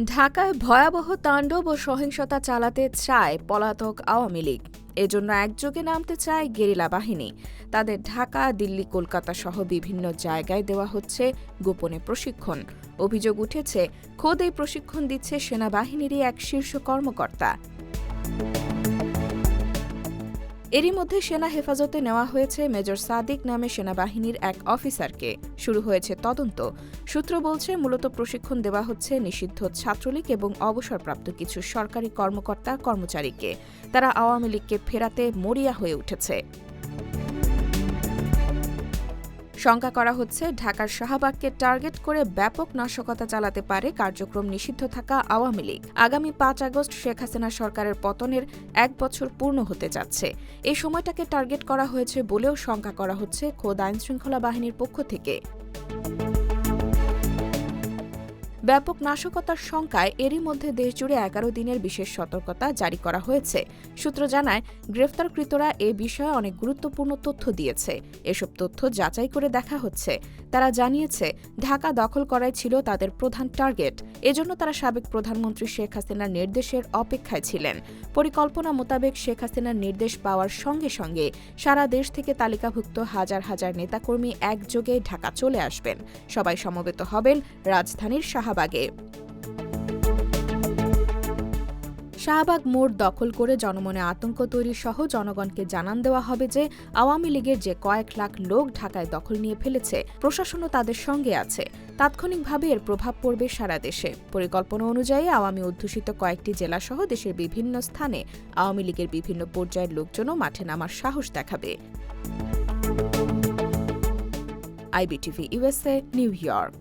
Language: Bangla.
ঢাকায় ভয়াবহ তাণ্ডব ও সহিংসতা চালাতে চায় পলাতক আওয়ামী লীগ। এজন্য একযোগে নামতে চায় গেরিলা বাহিনী। তাদের ঢাকা, দিল্লি, কলকাতা সহ বিভিন্ন জায়গায় দেওয়া হচ্ছে গোপনে প্রশিক্ষণ। অভিযোগ উঠেছে, খোদ এই প্রশিক্ষণ দিচ্ছে সেনাবাহিনীরই এক শীর্ষ কর্মকর্তা। এরই মধ্যে সেনা হেফাজতে নেওয়া হয়েছে মেজর সাদিক নামে সেনাবাহিনীর এক অফিসারকে। শুরু হয়েছে তদন্ত। সূত্র বলছে, মূলত প্রশিক্ষণ দেওয়া হচ্ছে নিষিদ্ধ ছাত্রলীগ এবং অবসরপ্রাপ্ত কিছু সরকারি কর্মকর্তা কর্মচারীকে। তারা আওয়ামী লীগকে ফেরাতে মরিয়া হয়ে উঠেছে। শঙ্কা করা হচ্ছে, ঢাকার শাহবাগকে টার্গেট করে ব্যাপক নাশকতা চালাতে পারে কার্যক্রম নিষিদ্ধ থাকা আওয়ামী লীগ। আগামী পাঁচ আগস্ট শেখ হাসিনা সরকারের পতনের এক বছর পূর্ণ হতে যাচ্ছে। এই সময়টাকে টার্গেট করা হয়েছে বলেও শঙ্কা করা হচ্ছে খোদ আইনশৃঙ্খলা বাহিনীর পক্ষ থেকে। ব্যাপক নাশকতার শঙ্কায় এরই মধ্যে দেশজুড়ে এগারো দিনের বিশেষ সতর্কতা জারি করা হয়েছে। সূত্র জানায়, গ্রেফতারকৃতরা এ বিষয়ে অনেক গুরুত্বপূর্ণ তথ্য দিয়েছে। এসব তথ্য যাচাই করে দেখা হচ্ছে। তারা জানিয়েছে, ঢাকা দখল করাই ছিল তাদের প্রধান টার্গেট। এজন্য তারা সাবেক প্রধানমন্ত্রী শেখ হাসিনার নির্দেশের অপেক্ষায় ছিলেন। পরিকল্পনা মোতাবেক শেখ হাসিনার নির্দেশ পাওয়ার সঙ্গে সঙ্গে সারা দেশ থেকে তালিকাভুক্ত হাজার হাজার নেতাকর্মী একযোগে ঢাকা চলে আসবেন। সবাই সমবেত হবেন। রাজধানীর শাহবাগে। শাহবাগ মোড় দখল করে জনমনে আতঙ্ক তৈরি সহ জনগণকে জানান দেওয়া হবে যে, আওয়ামী লীগের যে কয়েক লাখ লোক ঢাকায় দখল নিয়ে ফেলেছে, প্রশাসনও তাদের সঙ্গে আছে। তাৎক্ষণিকভাবে এর প্রভাব পড়বে সারা দেশে। পরিকল্পনা অনুযায়ী আওয়ামী অধ্যুষিত কয়েকটি জেলাসহ দেশের বিভিন্ন স্থানে আওয়ামী লীগের বিভিন্ন পর্যায়ের লোকজনও মাঠে নামার সাহস দেখাবে। IBTV USA New York.